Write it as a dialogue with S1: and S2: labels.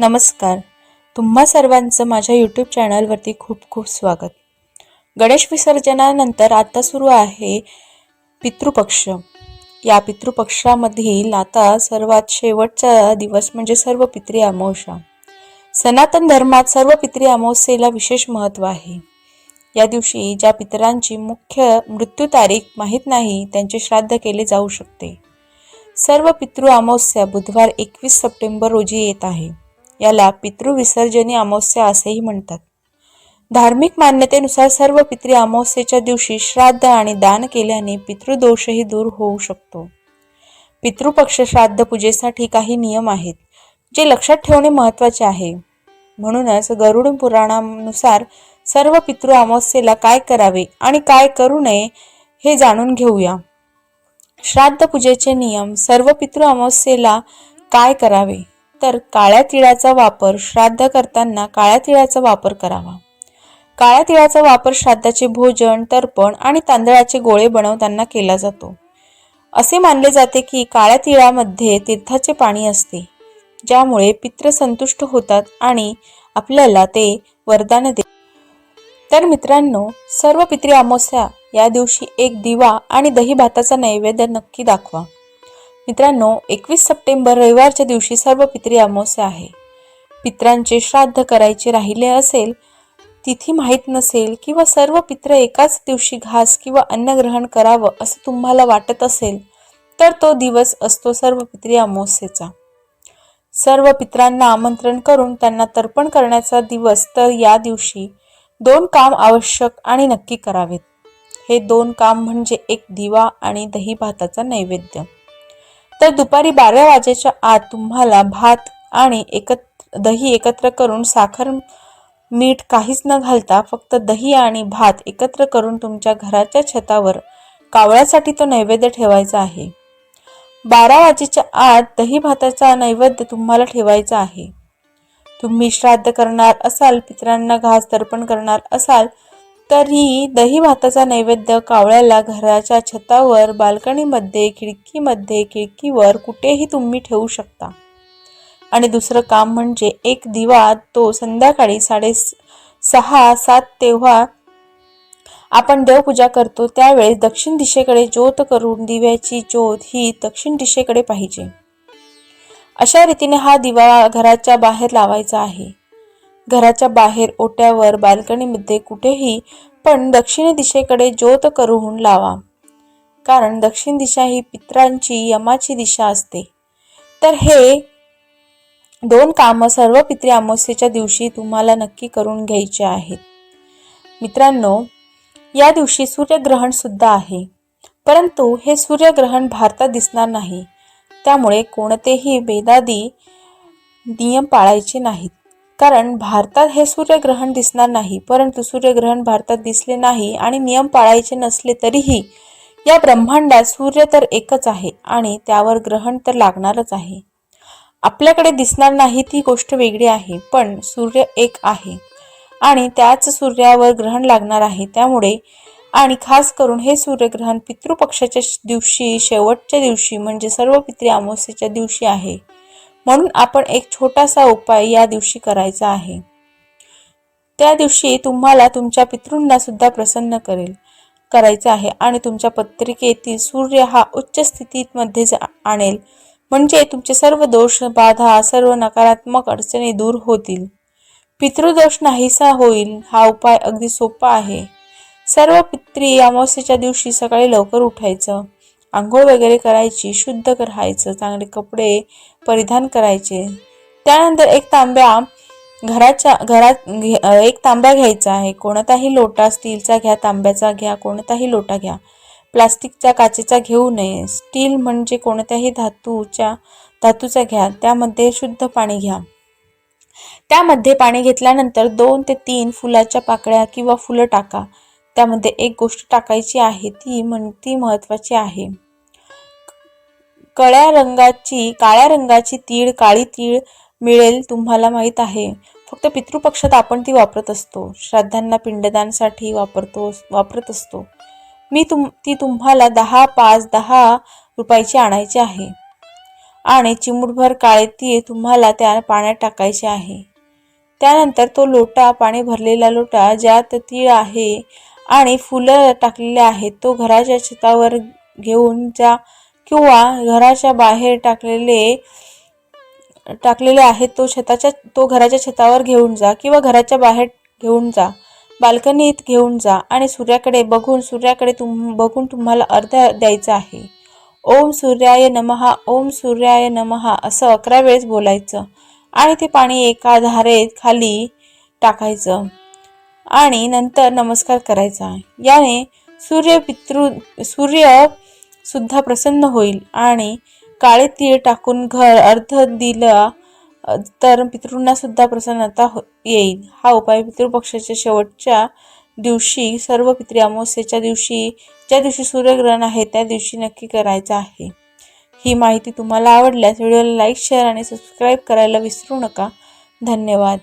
S1: नमस्कार. तुम्हा सर्वांचं माझ्या यूट्यूब चॅनलवरती खूप खूप स्वागत. गणेश विसर्जनानंतर आता सुरू आहे पितृपक्ष. या पितृपक्षामधील आता सर्वात शेवटचा दिवस म्हणजे सर्व पितृ अमावस्या. सनातन धर्मात सर्व पितृ अमावस्येला विशेष महत्त्व आहे. या दिवशी ज्या पितरांची मुख्य मृत्यू तारीख माहीत नाही त्यांचे श्राद्ध केले जाऊ शकते. सर्व पितृ अमावस्या बुधवार एकवीस सप्टेंबर रोजी येत आहे. याला पितृविसर्जनी अमावस्या असेही म्हणतात. धार्मिक मान्यतेनुसार सर्व पितृ अमावस्येच्या दिवशी श्राद्ध आणि दान केल्याने पितृदोषही दूर होऊ शकतो. पितृपक्ष श्राद्ध पूजेसाठी काही नियम आहेत जे लक्षात ठेवणे महत्त्वाचे आहे. म्हणूनच गरुड पुराणानुसार सर्व पितृ अमावस्येला काय करावे आणि काय करू नये हे जाणून घेऊया. श्राद्ध पूजेचे नियम सर्व पितृ अमावस्येला काय करावे? तर काळ्या तिळाचा वापर श्राद्ध करताना काळ्या तिळाचा वापर करावा. काळ्या तिळाचा वापर श्राद्धाचे भोजन तर्पण आणि तांदळाचे गोळे बनवताना केला जातो. असे मानले जाते की काळ्या तिळामध्ये तीर्थाचे पाणी असते ज्यामुळे पित्र संतुष्ट होतात आणि आपल्याला ते वरदान दे तर मित्रांनो सर्व पित्री अमावस्या या दिवशी एक दिवा आणि दही भाताचा नैवेद्य नक्की दाखवा. मित्रांनो एकवीस सप्टेंबर रविवारच्या दिवशी सर्व पित्री अमावस्या आहे. पित्रांचे श्राद्ध करायचे राहिले असेल तिथी माहीत नसेल किंवा सर्व पित्र एकाच दिवशी घास किंवा अन्न ग्रहण करावं असं तुम्हाला वाटत असेल तर तो दिवस असतो सर्व पित्री अमावस्येचा. सर्व पित्रांना आमंत्रण करून त्यांना तर्पण करण्याचा दिवस तर या दिवशी दोन काम आवश्यक आणि नक्की करावेत. हे दोन काम म्हणजे एक दिवा आणि दही भाताचा नैवेद्य. तर दुपारी बारा वाजेच्या आत तुम्हाला भात आणि एकत्र दही एकत्र करून साखर मीठ काहीच न घालता फक्त दही आणि भात एकत्र करून तुमच्या घराच्या छतावर कावळ्यासाठी तो नैवेद्य ठेवायचा आहे. बारा वाजेच्या आत दही भाताचा नैवेद्य तुम्हाला ठेवायचा आहे. तुम्ही श्राद्ध करणार असाल पितरांना घास तर्पण करणार असाल तरी दही भाताचा नैवेद्य कावळ्याला घराच्या छतावर बाल्कनीमध्ये खिडकीमध्ये खिडकीवर कुठेही तुम्ही ठेवू शकता. आणि दुसरं काम म्हणजे एक दिवा तो संध्याकाळी साडे सहा सात तेव्हा आपण देवपूजा करतो त्यावेळेस दक्षिण दिशेकडे ज्योत करून दिव्याची ज्योत ही दक्षिण दिशेकडे पाहिजे. अशा रीतीने हा दिवा घराच्या बाहेर लावायचा आहे. घराच्या बाहेर ओट्यावर बाल्कनीमध्ये कुठेही पण दक्षिण दिशेकडे ज्योत करून लावा. कारण दक्षिण दिशा ही पित्रांची यमाची दिशा असते. तर हे दोन कामं सर्व पित्री अमावस्येच्या दिवशी तुम्हाला नक्की करून घ्यायचे आहेत. मित्रांनो या दिवशी सूर्यग्रहण सुद्धा आहे. परंतु हे सूर्यग्रहण भारतात दिसणार नाही. त्यामुळे कोणतेही बेदादी नियम पाळायचे नाहीत. कारण भारतात हे सूर्यग्रहण दिसणार नाही परंतु सूर्यग्रहण भारतात दिसले नाही आणि नियम पाळायचे नसले तरीही या ब्रह्मांडात सूर्य तर एकच आहे आणि त्यावर ग्रहण तर लागणारच आहे. आपल्याकडे दिसणार नाही ती गोष्ट वेगळी आहे पण सूर्य एक आहे आणि त्याच सूर्यावर ग्रहण लागणार आहे त्यामुळे आणि खास करून हे सूर्यग्रहण पितृपक्षाच्या दिवशी शेवटच्या दिवशी म्हणजे सर्व पितृ अमावस्येच्या दिवशी आहे. म्हणून आपण एक छोटासा उपाय या दिवशी करायचा आहे. त्या दिवशी तुम्हाला तुमच्या पितृंना सुद्धा प्रसन्न करेल करायचं आहे आणि तुमच्या पत्रिकेतील सूर्य हा उच्च स्थितीमध्ये आणेल. म्हणजे तुमचे सर्व दोष बाधा सर्व नकारात्मक अडचणी दूर होतील. पितृदोष नाहीसा होईल हा उपाय अगदी सोपा आहे. सर्व पित्री अमावस्येच्या दिवशी सकाळी लवकर उठायचं. आंघोळ वगैरे करायची शुद्ध राहायचं चांगले कपडे परिधान करायचे. त्यानंतर एक तांब्या घराच्या घरात एक तांब्या घ्यायचा आहे. कोणताही लोटा स्टीलचा घ्या तांब्याचा घ्या कोणताही लोटा घ्या. प्लास्टिकच्या काचेचा घेऊ नये. स्टील म्हणजे कोणत्याही धातूच्या धातूचा घ्या. त्यामध्ये शुद्ध पाणी घ्या. त्यामध्ये पाणी घेतल्यानंतर दोन ते तीन फुलाच्या पाकळ्या किंवा फुलं टाका. त्यामध्ये एक गोष्ट टाकायची आहे ती म्हण ती महत्त्वाची आहे. कळ्या रंगाची काळ्या रंगाची तीळ काळी तीळ मिळेल तुम्हाला माहीत आहे. फक्त पितृपक्षात आपण ती वापरत असतो. श्राद्धांना पिंडदानसाठी वापरतो वापरत असतो. मी तुम ती तुम्हाला दहा पाच दहा रुपयाची आणायची आहे. आणि चिमूटभर काळे तीळ तुम्हाला त्या पाण्यात टाकायचे आहे. त्यानंतर तो लोटा पाणी भरलेला लोटा ज्यात तीळ आहे आणि फुलं टाकलेले आहेत तो घराच्या छतावर घेऊन जा किंवा घराच्या बाहेर टाकलेले टाकलेले आहेत तो छताच्या तो घराच्या छतावर घेऊन जा किंवा घराच्या बाहेर घेऊन जा. बाल्कनीत घेऊन जा आणि सूर्याकडे बघून सूर्याकडे तुम बघून तुम्हाला अर्ध द्यायचा आहे. ओम सूर्याय नमहा ओम सूर्याय नमहा असं अकरा वेळेस बोलायचं आणि ते पाणी एका धारेत खाली टाकायचं आणि नंतर नमस्कार करायचा. याने सूर्य पितृ सूर्य सुद्धा प्रसन्न होईल. आणि काळे तीळ टाकून घर अर्ध दिलं तर पितृंना सुद्धा प्रसन्नता हो येईल. हा उपाय पितृपक्षाच्या शेवटच्या दिवशी सर्व पितृ अमावस्येच्या दिवशी ज्या दिवशी सूर्यग्रहण आहे त्या दिवशी नक्की करायचा आहे. ही माहिती तुम्हाला आवडल्यास व्हिडिओला लाईक शेअर आणि सबस्क्राईब करायला विसरू नका. धन्यवाद.